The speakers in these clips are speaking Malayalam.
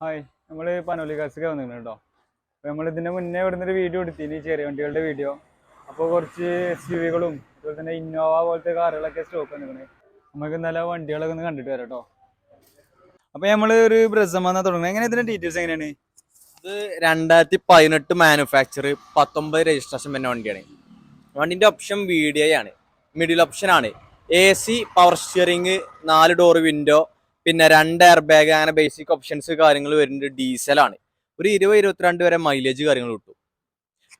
ഹായ് നമ്മൾ പനോലി കാസിക്ക് വന്നിട്ടുണ്ട്? കേട്ടോ അപ്പോൾ നമ്മൾ ഇതിന്റെ മുന്നേ ഇവിടുന്ന് ഒരു വീഡിയോ എടുത്തിന് ചെറിയ വണ്ടികളുടെ വീഡിയോ. അപ്പോൾ കുറച്ച് എസ് യു വികളും അതുപോലെ തന്നെ ഇന്നോവ പോലത്തെ കാറുകളൊക്കെ സ്റ്റോക്ക് വന്നിരിക്കുന്നത് നമുക്ക് നല്ല വണ്ടികളൊക്കെ ഒന്ന് കണ്ടിട്ട് വരാം കേട്ടോ അപ്പോൾ നമ്മൾ ഒരു ബ്രസമെന്നാ തുടങ്ങുന്നത് എങ്ങനെ ഇതിന്റെ ഡീറ്റെയിൽസ് എങ്ങനെയാണ്? ഇത് രണ്ടായിരത്തി പതിനെട്ട് മാനുഫാക്ചർ പത്തൊമ്പത് രജിസ്ട്രേഷൻ വരുന്ന വണ്ടിയാണ്. വണ്ടിന്റെ ഓപ്ഷൻ വി ആണ്. മിഡിൽ ഓപ്ഷൻ ആണ്. എ സി പവർ സ്റ്റിയറിങ് നാല് ഡോർ വിൻഡോ പിന്നെ രണ്ട് എയർ ബാഗ് അങ്ങനെ ബേസിക് ഓപ്ഷൻസ് കാര്യങ്ങൾ വരുന്നുണ്ട് ഡീസലാണ് ഒരു ഇരുപത് ഇരുപത്തിരണ്ട് വരെ മൈലേജ് കാര്യങ്ങൾ കിട്ടും.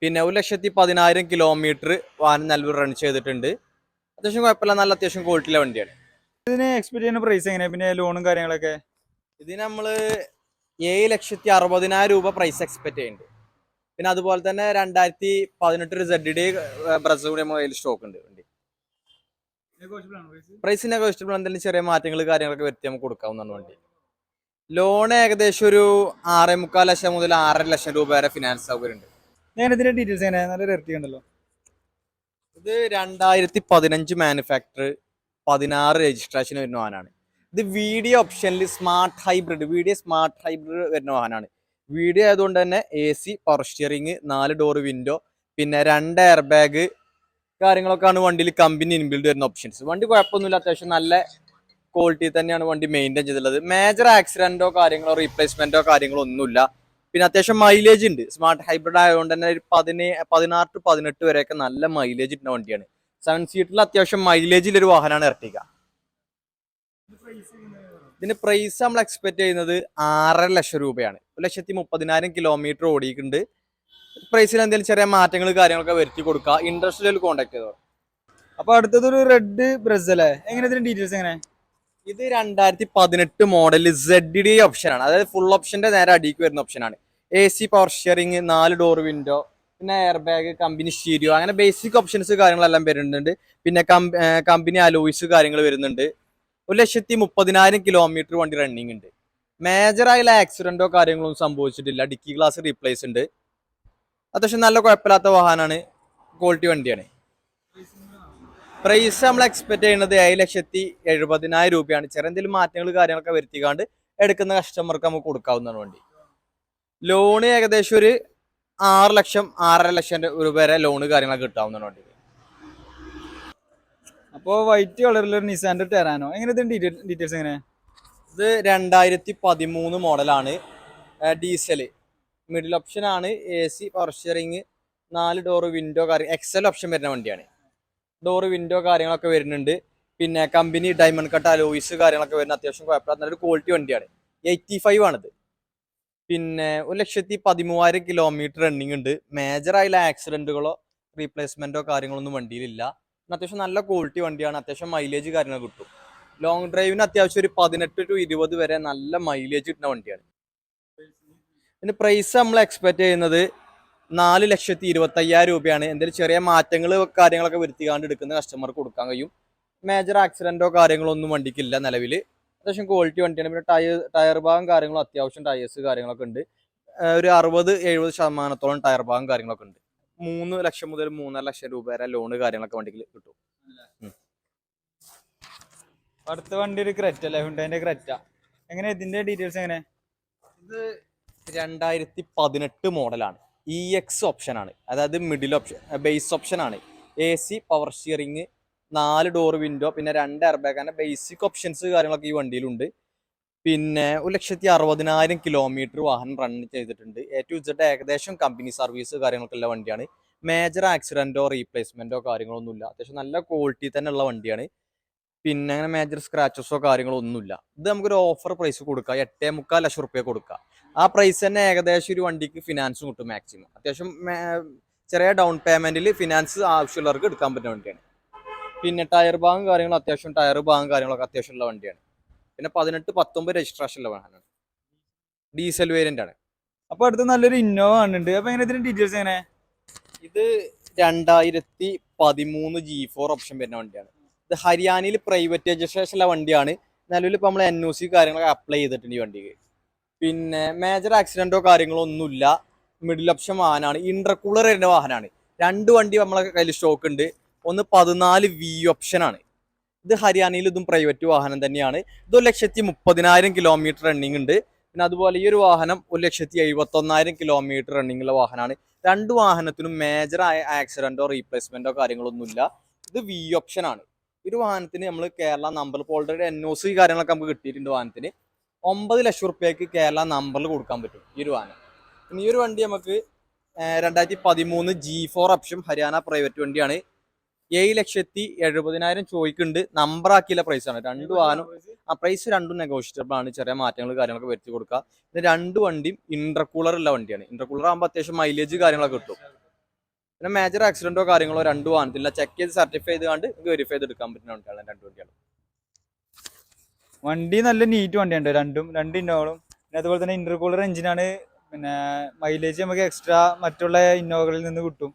പിന്നെ ഒരു ലക്ഷത്തി പതിനായിരം കിലോമീറ്റർ വാഹനം നല്ല റൺ ചെയ്തിട്ടുണ്ട്. അത്യാവശ്യം കുഴപ്പമില്ല നല്ല അത്യാവശ്യം ക്വാളിറ്റിയിലെ വണ്ടിയാണ്. ഇതിന് എക്സ്പെക്ട് ചെയ്യുന്ന പ്രൈസ് എങ്ങനെയാണ് പിന്നെ ലോണും കാര്യങ്ങളൊക്കെ? ഇതിന് നമ്മൾ ഏഴ് ലക്ഷത്തി അറുപതിനായിരം രൂപ പ്രൈസ് എക്സ്പെക്ട് ചെയ്യുന്നുണ്ട്. പിന്നെ അതുപോലെ തന്നെ രണ്ടായിരത്തി പതിനെട്ട് ഒരു സെഡ് ഡി ബ്രസ് കൂടി നമ്മൾ സ്റ്റോക്ക് ഉണ്ട്. പ്രൈസിനൊക്കെ ഇഷ്ടപ്പെടുന്ന എന്തെങ്കിലും ചെറിയ മാറ്റങ്ങൾ കാര്യങ്ങളൊക്കെ വരുത്തി നമുക്ക് കൊടുക്കാവുന്നതാണ് വണ്ടി. ലോൺ ഏകദേശം ഒരു ആറേ മുക്കാൽ ലക്ഷം മുതൽ ആറര ലക്ഷം രൂപ വരെ ഫിനാൻസ് സൗകര്യം ഉണ്ട് ഞാൻ ഇതിന്റെ ഡീറ്റെയിൽസ് എങ്ങനെയാണ് നല്ല ഉണ്ടല്ലോ ഇത് രണ്ടായിരത്തി പതിനഞ്ച് മാനുഫാക്ചർ പതിനാറ് രജിസ്ട്രേഷൻ വരുന്ന വാഹനമാണ്. ഇത് വീഡിയോ ഓപ്ഷനിൽ smart hybrid video smart hybrid വരുന്ന വാഹനമാണ്. വീഡിയോ ആയതുകൊണ്ട് തന്നെ എ സി പവർ സ്റ്റിയറിംഗ് നാല് ഡോർ വിൻഡോ പിന്നെ രണ്ട് എയർ ബാഗ് കാര്യങ്ങളൊക്കെയാണ് വണ്ടിയിൽ കമ്പനി ഇൻബിൽഡ് വരുന്ന ഓപ്ഷൻസ് വണ്ടി കുഴപ്പമൊന്നുമില്ല അത്യാവശ്യം നല്ല ക്വാളിറ്റി തന്നെയാണ് വണ്ടി മെയിന്റെയിൻ ചെയ്തിട്ടുള്ളത്. മേജർ ആക്സിഡന്റോ കാര്യങ്ങളോ റീപ്ലേസ്മെന്റോ കാര്യങ്ങളോ ഒന്നുമില്ല. പിന്നെ അത്യാവശ്യം മൈലേജ് ഉണ്ട്. സ്മാർട്ട് ഹൈബ്രിഡ് ആയതുകൊണ്ട് തന്നെ ഒരു പതിനേ പതിനാറ് ടു പതിനെട്ട് വരെയൊക്കെ നല്ല മൈലേജ് ഇട്ട വണ്ടിയാണ്. സെവൻ സീറ്റിൽ അത്യാവശ്യം മൈലേജിൽ ഒരു വാഹനമാണ് ഇറട്ടിക ഇതിന് പ്രൈസ് നമ്മൾ എക്സ്പെക്ട് ചെയ്യുന്നത് ആറര ലക്ഷം രൂപയാണ്. ഒരു ലക്ഷത്തി മുപ്പതിനായിരം കിലോമീറ്റർ ഓടിയിട്ടുണ്ട്. പ്രൈസിൽ എന്തെങ്കിലും ചെറിയ മാറ്റങ്ങൾ കാര്യങ്ങളൊക്കെ വരുത്തി കൊടുക്കുക ഇൻഡസ്ട്രിയിൽ കോൺടാക്ട് ചെയ്തോ? അപ്പൊ അടുത്തത് ഒരു റെഡ് ബ്രസ് അല്ലേ? എങ്ങനെ ഡീറ്റെയിൽസ് എങ്ങനെ? ഇത് രണ്ടായിരത്തി പതിനെട്ട് മോഡൽ സെഡ് ഡി ഓപ്ഷൻ ആണ്. അതായത് ഫുൾ ഓപ്ഷന്റെ നേരെ അടിക്ക് വരുന്ന ഓപ്ഷനാണ് എ സി പവർ ഷെയറിംഗ് നാല് ഡോർ വിൻഡോ പിന്നെ എയർ ബാഗ് കമ്പനി സ്റ്റീരിയോ അങ്ങനെ ബേസിക് ഓപ്ഷൻസ് കാര്യങ്ങളെല്ലാം വരുന്നുണ്ട്. പിന്നെ കമ്പനി അലോയ്സ് കാര്യങ്ങൾ വരുന്നുണ്ട്. ഒരു ലക്ഷത്തി മുപ്പതിനായിരം കിലോമീറ്റർ വണ്ടി റണ്ണിങ് ഉണ്ട്. മേജർ ആയുള്ള ആക്സിഡന്റോ കാര്യങ്ങളൊന്നും സംഭവിച്ചിട്ടില്ല. ഡിക്കി ഗ്ലാസ് റീപ്ലേസ് ഉണ്ട്. അത്യാവശ്യം നല്ല കുഴപ്പമില്ലാത്ത വാഹനമാണ്. ക്വാളിറ്റി വണ്ടിയാണ്. പ്രൈസ് നമ്മൾ എക്സ്പെക്ട് ചെയ്യുന്നത് ഏഴ് ലക്ഷത്തി എഴുപതിനായിരം രൂപയാണ്. ചെറിയ എന്തെങ്കിലും മാറ്റങ്ങൾ കാര്യങ്ങളൊക്കെ വരുത്തിക്കാണ്ട് എടുക്കുന്ന കസ്റ്റമർക്ക് നമുക്ക് കൊടുക്കാവുന്നതാണ് വണ്ടി. ലോണ് ഏകദേശം ഒരു ആറ് ലക്ഷം ആറര ലക്ഷം രൂപ വരെ ലോണ് കാര്യങ്ങളൊക്കെ കിട്ടാവുന്നതാണ് വണ്ടി. അപ്പോൾ വൈറ്റ് കളറിലൊരു നിസാന്റെ ടെറാനോ എങ്ങനെ ഡീറ്റെയിൽസ് എങ്ങനെ? ഇത് രണ്ടായിരത്തി പതിമൂന്ന് മോഡലാണ് ഡീസൽ മിഡിൽ ഓപ്ഷൻ ആണ് എ സി പവർ സ്റ്റിയറിംഗ് നാല് ഡോർ വിൻഡോ കാര്യം എക്സൽ ഓപ്ഷൻ വരുന്ന വണ്ടിയാണ്. ഡോർ വിൻഡോ കാര്യങ്ങളൊക്കെ വരുന്നുണ്ട്. പിന്നെ കമ്പനി ഡയമണ്ട് കട്ട് അലോയിസ് കാര്യങ്ങളൊക്കെ വരുന്ന അത്യാവശ്യം കുഴപ്പമില്ല. നല്ലൊരു ക്വാളിറ്റി വണ്ടിയാണ്. എയ്റ്റി ഫൈവ് ആണിത്. പിന്നെ ഒരു ലക്ഷത്തി പതിമൂവായിരം കിലോമീറ്റർ റണ്ണിങ് ഉണ്ട്. മേജറായുള്ള ആക്സിഡന്റുകളോ റീപ്ലേസ്മെന്റോ കാര്യങ്ങളൊന്നും വണ്ടിയിലില്ല. അത്യാവശ്യം നല്ല ക്വാളിറ്റി വണ്ടിയാണ്. അത്യാവശ്യം മൈലേജ് കാര്യങ്ങൾ കിട്ടും. ലോങ് ഡ്രൈവിന് അത്യാവശ്യം ഒരു പതിനെട്ട് ടു ഇരുപത് വരെ നല്ല മൈലേജ് കിട്ടുന്ന വണ്ടിയാണ്. ഇതിന് പ്രൈസ് നമ്മൾ എക്സ്പെക്ട് ചെയ്യുന്നത് നാല് ലക്ഷത്തി ഇരുപത്തി അയ്യായിരം രൂപയാണ്. എന്തെങ്കിലും ചെറിയ മാറ്റങ്ങൾ കാര്യങ്ങളൊക്കെ വരുത്തിക്കാണ്ട് എടുക്കുന്ന കസ്റ്റമർക്ക് കൊടുക്കാൻ കഴിയും. മേജർ ആക്സിഡന്റോ കാര്യങ്ങളോ ഒന്നും വണ്ടിക്കില്ല നിലവിൽ അത്യാവശ്യം ക്വാളിറ്റി വണ്ടിയാണ്. പിന്നെ ടയർ ടയർ ഭാഗം കാര്യങ്ങളും അത്യാവശ്യം ടയേഴ്സ് കാര്യങ്ങളൊക്കെ ഉണ്ട്. ഒരു അറുപത് എഴുപത് ശതമാനത്തോളം ടയർ ഭാഗം കാര്യങ്ങളൊക്കെ ഉണ്ട്. മൂന്ന് ലക്ഷം മുതൽ മൂന്നര ലക്ഷം രൂപ വരെ ലോണ് കാര്യങ്ങളൊക്കെ വണ്ടിക്ക് കിട്ടും. അടുത്ത വണ്ടി ഒരു ക്രെറ്റ അല്ലേ? ഹുണ്ടേന്റെ ക്രെറ്റ എങ്ങനെ? ഇതിന്റെ ഡീറ്റെയിൽസ് എങ്ങനെ? ഇത് രണ്ടായിരത്തി പതിനെട്ട് മോഡലാണ്. ഇ എക്സ് ഓപ്ഷൻ ആണ്. അതായത് മിഡിൽ ഓപ്ഷൻ ബേസ് ഓപ്ഷനാണ് എ സി പവർ സ്റ്റിയറിംഗ് നാല് ഡോർ വിൻഡോ പിന്നെ രണ്ട് എയർബാഗ് അങ്ങനെ ബേസിക് ഓപ്ഷൻസ് കാര്യങ്ങളൊക്കെ ഈ വണ്ടിയിലുണ്ട്. പിന്നെ ഒരു ലക്ഷത്തി അറുപതിനായിരം കിലോമീറ്റർ വാഹനം റൺ ചെയ്തിട്ടുണ്ട്. എ ടു ഇസഡ് ഏകദേശം കമ്പനി സർവീസ് കാര്യങ്ങളൊക്കെ വണ്ടിയാണ്. മേജർ ആക്സിഡന്റോ റീപ്ലേസ്മെന്റോ കാര്യങ്ങളൊന്നുമില്ല. അത്യാവശ്യം നല്ല ക്വാളിറ്റി തന്നെയുള്ള വണ്ടിയാണ്. പിന്നെ അങ്ങനെ മേജർ സ്ക്രാച്ചസോ കാര്യങ്ങളോ ഒന്നുമില്ല. ഇത് നമുക്കൊരു ഓഫർ പ്രൈസ് കൊടുക്കാം. എട്ടേ മുക്കാൽ ലക്ഷം റുപ്യ കൊടുക്കുക ആ പ്രൈസ് തന്നെ ഏകദേശം ഒരു വണ്ടിക്ക് ഫിനാൻസ് കിട്ടും മാക്സിമം അത്യാവശ്യം ചെറിയ ഡൗൺ പേയ്മെന്റിൽ ഫിനാൻസ് ആവശ്യമുള്ളവർക്ക് എടുക്കാൻ പറ്റുന്ന വണ്ടിയാണ്. പിന്നെ ടയർ ഭാഗം കാര്യങ്ങളും അത്യാവശ്യം ടയർ ഭാഗം കാര്യങ്ങളൊക്കെ അത്യാവശ്യമുള്ള വണ്ടിയാണ്. പിന്നെ പതിനെട്ട് പത്തൊമ്പത് രജിസ്ട്രേഷൻ ഉള്ള വാഹനമാണ്. ഡീസൽ വേരിയന്റ് ആണ്. അപ്പൊ അടുത്ത് നല്ലൊരു ഇന്നോവ ഉണ്ട് അപ്പൊ എങ്ങനെ ഇതിന്റെ ഡീറ്റെയിൽസ് എങ്ങനെ? ഇത് രണ്ടായിരത്തി പതിമൂന്ന് ജി ഫോർ ഓപ്ഷൻ വരുന്ന വണ്ടിയാണ്. ഇത് ഹരിയാനയിൽ പ്രൈവറ്റ് രജിസ്ട്രേഷൻ ഉള്ള വണ്ടിയാണ്. നിലവിൽ ഇപ്പോൾ നമ്മൾ എൻ ഒ സി കാര്യങ്ങളൊക്കെ അപ്ലൈ ചെയ്തിട്ടുണ്ട് ഈ വണ്ടിക്ക്. പിന്നെ മേജർ ആക്സിഡന്റോ കാര്യങ്ങളോ ഒന്നുമില്ല. മിഡിൽ ഓപ്ഷൻ വാഹനമാണ് ഇന്റർകൂളർ വരുന്ന വാഹനമാണ് രണ്ട് വണ്ടി നമ്മളെ കയ്യിൽ സ്റ്റോക്ക് ഉണ്ട്. ഒന്ന് പതിനാല് വി ഓപ്ഷൻ ആണ്. ഇത് ഹരിയാനയിൽ ഇതും പ്രൈവറ്റ് വാഹനം തന്നെയാണ്. ഇത് ഒരു ലക്ഷത്തി മുപ്പതിനായിരം കിലോമീറ്റർ റണ്ണിങ് ഉണ്ട്. പിന്നെ അതുപോലെ ഈ ഒരു വാഹനം ഒരു ലക്ഷത്തി എഴുപത്തൊന്നായിരം കിലോമീറ്റർ റണ്ണിംഗ് ഉള്ള വാഹനമാണ് രണ്ട് വാഹനത്തിനും മേജർ ആയ ആക്സിഡന്റോ റീപ്ലേസ്മെന്റോ കാര്യങ്ങളൊന്നുമില്ല. ഇത് വി ഈ ഒരു വാഹനത്തിന് നമ്മൾ കേരള നമ്പർ ഇപ്പോൾ ഓൾറെഡി എൻ ഒ സി കാര്യങ്ങളൊക്കെ നമുക്ക് കിട്ടിയിട്ടുണ്ട് വാഹനത്തിന്. ഒമ്പത് ലക്ഷം റുപ്യക്ക് കേരള നമ്പറിൽ കൊടുക്കാൻ പറ്റും ഈ ഒരു വാഹനം. പിന്നെ ഈ ഒരു വണ്ടി നമുക്ക് രണ്ടായിരത്തി പതിമൂന്ന് G four option Haryana private വണ്ടിയാണ്. ഏഴ് ലക്ഷത്തി എഴുപതിനായിരം ചോദിക്കുന്നുണ്ട്. പ്രൈസ് ആണ്. രണ്ട് വാഹനം ആ പ്രൈസ് രണ്ടും നെഗോഷിയേറ്റബിൾ ആണ്. ചെറിയ മാറ്റങ്ങൾ കാര്യങ്ങളൊക്കെ വരുത്തി കൊടുക്കുക. പിന്നെ രണ്ട് വണ്ടിയും ഇന്റർകൂളർ ഉള്ള വണ്ടിയാണ്. ഇന്റർകൂളർ ആകുമ്പോൾ അത്യാവശ്യം മൈലേജ് കാര്യങ്ങളൊക്കെ കിട്ടും. പിന്നെ മേജർ ആക്സിഡന്റോ കാര്യങ്ങളോ രണ്ടു വാഹനത്തില്ല ചെക്ക് ചെയ്ത് സർട്ടിഫൈ ചെയ്ത് കണ്ട് വെരിഫൈ ചെയ്ത് എടുക്കാൻ പറ്റുന്ന വണ്ടിയാണ് രണ്ട് വണ്ടിയാണ് വണ്ടി നല്ല നീറ്റ് വണ്ടിയുണ്ട്. രണ്ടും രണ്ട് ഇന്നോവകളും. പിന്നെ അതുപോലെ തന്നെ ഇന്റർകൂളർ എഞ്ചിനാണ് പിന്നെ മൈലേജ് നമുക്ക് എക്സ്ട്രാ മറ്റുള്ള ഇന്നോവകളിൽ നിന്ന് കിട്ടും.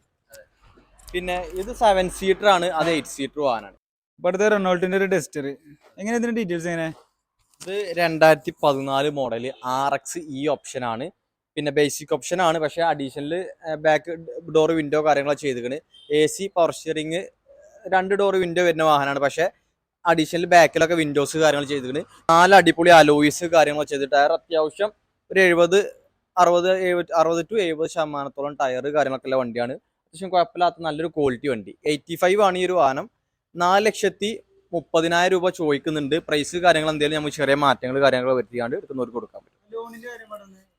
പിന്നെ ഇത് സെവൻ സീറ്റർ ആണ്. അത് എയ്റ്റ് സീറ്റർ വാഹനമാണ്. ഇപ്പോഴത്തെ റെനോൾട്ടിന്റെ ഒരു ടെസ്റ്റർ എങ്ങനെ ഇതിന്റെ ഡീറ്റെയിൽസ് എങ്ങനെ ഇത് രണ്ടായിരത്തി പതിനാല് model R X E option ആണ്. പിന്നെ ബേസിക് ഓപ്ഷൻ ആണ്. പക്ഷേ അഡീഷണൽ ബാക്ക് ഡോർ വിൻഡോ കാര്യങ്ങളൊക്കെ ചെയ്തിരിക്കണ്. എ സി പവർ സ്റ്റിയറിങ് രണ്ട് ഡോർ വിൻഡോ വരുന്ന വാഹനമാണ്. പക്ഷേ അഡീഷണൽ ബാക്കിലൊക്കെ വിൻഡോസ് കാര്യങ്ങൾ ചെയ്തിരിക്കണ്. നാല് അടിപൊളി അലോയിസ് കാര്യങ്ങളൊക്കെ ചെയ്തിട്ട് ടയർ അത്യാവശ്യം ഒരു എഴുപത് അറുപത് എഴുപത് അറുപത് ടു എഴുപത് ശതമാനത്തോളം ടയർ കാര്യങ്ങളൊക്കെ ഉള്ള വണ്ടിയാണ്. അത്യാവശ്യം കുഴപ്പമില്ലാത്ത നല്ലൊരു ക്വാളിറ്റി വണ്ടി. എയ്റ്റി ഫൈവ് ആണ് ഈ ഒരു വാഹനം. നാല് ലക്ഷത്തി മുപ്പതിനായിരം രൂപ ചോദിക്കുന്നുണ്ട്. പ്രൈസ് കാര്യങ്ങൾ എന്തെങ്കിലും നമുക്ക് ചെറിയ മാറ്റങ്ങൾ കാര്യങ്ങൾ വരുത്തിയാണ്ട് എടുക്കുന്നവർക്ക് കൊടുക്കാൻ പറ്റും.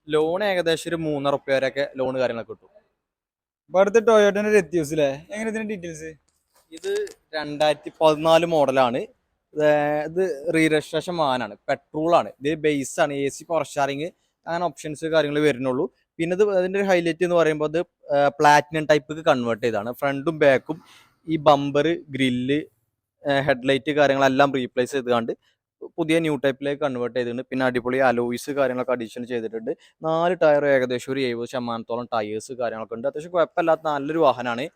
ലോൺ ഏകദേശം ഒരു മൂന്നര റുപ്യ വരെയൊക്കെ ലോൺ കാര്യങ്ങളൊക്കെ കിട്ടും. അപ്പൊ അടുത്ത ടൊയോട്ടന്റെ അല്ലേ എങ്ങനെ ഇതിന്റെ ഡീറ്റെയിൽസ് ഇത് രണ്ടായിരത്തി പതിനാല് മോഡലാണ് ഇത് റീ രജിസ്ട്രേഷൻ വാഹനമാണ്. പെട്രോൾ ആണ്. ഇത് ബേസ് ആണ്. എ സി പവർ സ്റ്റാറിങ് അങ്ങനെ ഓപ്ഷൻസ് കാര്യങ്ങൾ വരുന്നുള്ളൂ. പിന്നെ ഇത് അതിന്റെ ഒരു ഹൈലൈറ്റ് എന്ന് പറയുമ്പോൾ അത് പ്ലാറ്റിനം ടൈപ്പ് കൺവേർട്ട് ചെയ്താണ് ഫ്രണ്ടും ബാക്കും ഈ ബമ്പർ ഗ്രില്ല് ഹെഡ്ലൈറ്റ് കാര്യങ്ങളെല്ലാം റീപ്ലേസ് ചെയ്തുകൊണ്ട് പുതിയ ന്യൂ ടൈപ്പിലേക്ക് കൺവേർട്ട് ചെയ്തിട്ടുണ്ട്. പിന്നെ അടിപൊളി അലോയ്സ് കാര്യങ്ങളൊക്കെ അഡീഷൻ ചെയ്തിട്ടുണ്ട്. നാല് ടയർ ഏകദേശം ഒരു എഴുപത് ശതമാനത്തോളം ടയേഴ്സ് കാര്യങ്ങളൊക്കെ ഉണ്ട്. അത്യാവശ്യം കുഴപ്പമില്ലാത്ത നല്ലൊരു വാഹനമാണ്.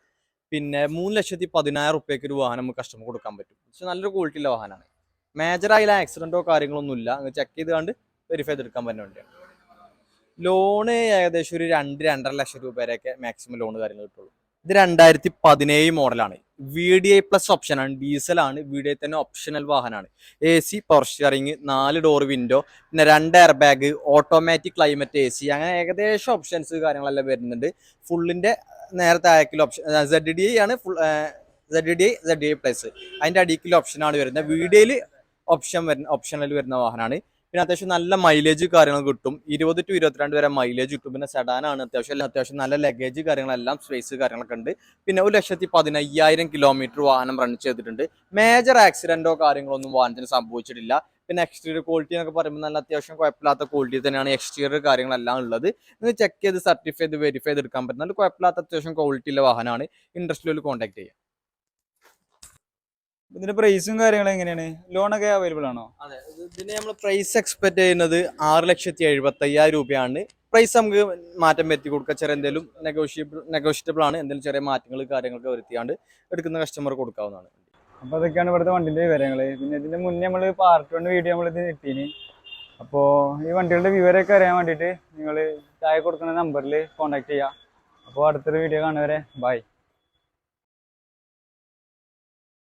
പിന്നെ മൂന്ന് ലക്ഷത്തി പതിനായിരം റുപ്യക്ക് ഒരു വാഹനം നമുക്ക് കസ്റ്റമർ കൊടുക്കാൻ പറ്റും. പക്ഷെ നല്ലൊരു ക്വാളിറ്റിയുള്ള വാഹനമാണ്. മേജർ ആയില്ല ആക്സിഡന്റോ കാര്യങ്ങളൊന്നും ഇല്ല അങ്ങ് ചെക്ക് ചെയ്ത് കണ്ട് വെരിഫൈ ചെയ്തെടുക്കാൻ പറ്റുന്ന വണ്ടിയാണ്. ലോണ് ഏകദേശം ഒരു രണ്ട് രണ്ടര ലക്ഷം രൂപ വരെയൊക്കെ മാക്സിമം ലോൺ കാര്യങ്ങൾ കിട്ടുള്ളൂ. ഇത് രണ്ടായിരത്തി പതിനേഴ് മോഡലാണ് വി ഡി ഐ പ്ലസ് ഓപ്ഷനാണ് ഡീസലാണ് വി ഡി ഐ തന്നെ ഓപ്ഷണൽ വാഹനമാണ്. എ സി പവർ സ്റ്റിയറിംഗ് നാല് ഡോർ വിൻഡോ പിന്നെ രണ്ട് air bag automatic climate A C അങ്ങനെ ഏകദേശം ഓപ്ഷൻസ് കാര്യങ്ങളെല്ലാം വരുന്നുണ്ട്. ഫുള്ളിന്റെ നേരത്തെ അയക്കിൽ ഓപ്ഷൻ സെഡ് ഡി ഐ ആണ് full Z D I Z D I plus അതിന്റെ അടിക്കിൽ ഓപ്ഷനാണ് വരുന്നത്. വീഡിയോയിൽ ഓപ്ഷൻ വരുന്ന ഓപ്ഷനിൽ വരുന്ന വാഹനമാണ്. പിന്നെ അത്യാവശ്യം നല്ല മൈലേജ് കാര്യങ്ങൾ കിട്ടും. ഇരുപത് ടു ഇരുപത്തിരണ്ട് വരെ മൈലേജ് കിട്ടും. പിന്നെ സെഡാനാണ് അത്യാവശ്യം അത്യാവശ്യം നല്ല ലഗേജ് കാര്യങ്ങളെല്ലാം സ്പേസ് കാര്യങ്ങളൊക്കെ ഉണ്ട്. പിന്നെ ഒരു ലക്ഷത്തി പതിനയ്യായിരം കിലോമീറ്റർ വാഹനം റൺ ചെയ്തിട്ടുണ്ട്. മേജർ ആക്സിഡന്റോ കാര്യങ്ങളൊന്നും വാഹനത്തിന് സംഭവിച്ചിട്ടില്ല. പിന്നെ എക്സ്റ്റീരിയർ ക്വാളിറ്റി എന്നൊക്കെ പറയുമ്പോൾ നല്ല അത്യാവശ്യം കുഴപ്പമില്ലാത്ത ക്വാളിറ്റി തന്നെയാണ് എക്സ്റ്റീരിയർ കാര്യങ്ങളെല്ലാം ഉള്ളത്. നിങ്ങൾ ചെക്ക് ചെയ്ത് സർട്ടിഫൈ ചെയ്ത് വെരിഫൈ ചെയ്ത് എടുക്കാൻ പറ്റുന്ന നല്ല കുഴപ്പമില്ലാത്ത അത്യാവശ്യം ക്വാളിറ്റിയുള്ള വാഹനമാണ്. ഇൻഡസ്ട്രിയിൽ കോൺടാക്ട് ചെയ്യാം. ഇതിന്റെ പ്രൈസും കാര്യങ്ങളും എങ്ങനെയാണ്? ലോണൊക്കെ അവൈലബിൾ ആണോ? അതെ ഇത് ഇതിന് നമ്മൾ പ്രൈസ് എക്സ്പെക്ട് ചെയ്യുന്നത് ആറ് ലക്ഷത്തി എഴുപത്തി അയ്യായിരം രൂപയാണ്. പ്രൈസ് നമുക്ക് മാറ്റം വരുത്തി കൊടുക്കുക. ചെറിയ എന്തെങ്കിലും നെഗോഷിയബിൾ നെഗോഷിയബിൾ ആണ്. എന്തെങ്കിലും ചെറിയ മാറ്റങ്ങൾ കാര്യങ്ങളൊക്കെ വരുത്തിയാണ്ട് എടുക്കുന്ന കസ്റ്റമർ കൊടുക്കാവുന്നതാണ്. അപ്പൊ അതൊക്കെയാണ് ഇവിടുത്തെ വണ്ടിന്റെ വിവരങ്ങൾ. പിന്നെ ഇതിന്റെ മുന്നേ നമ്മൾ പാർട്ട് വൺ വീഡിയോ നമ്മൾ ഇത് കിട്ടീന് അപ്പോ ഈ വണ്ടികളുടെ വിവരമൊക്കെ അറിയാൻ വേണ്ടിട്ട് നിങ്ങൾ താഴെ കൊടുക്കുന്ന നമ്പറിൽ കോൺടാക്ട് ചെയ്യുക അപ്പോൾ അടുത്തൊരു വീഡിയോ കാണുവരെ ബൈ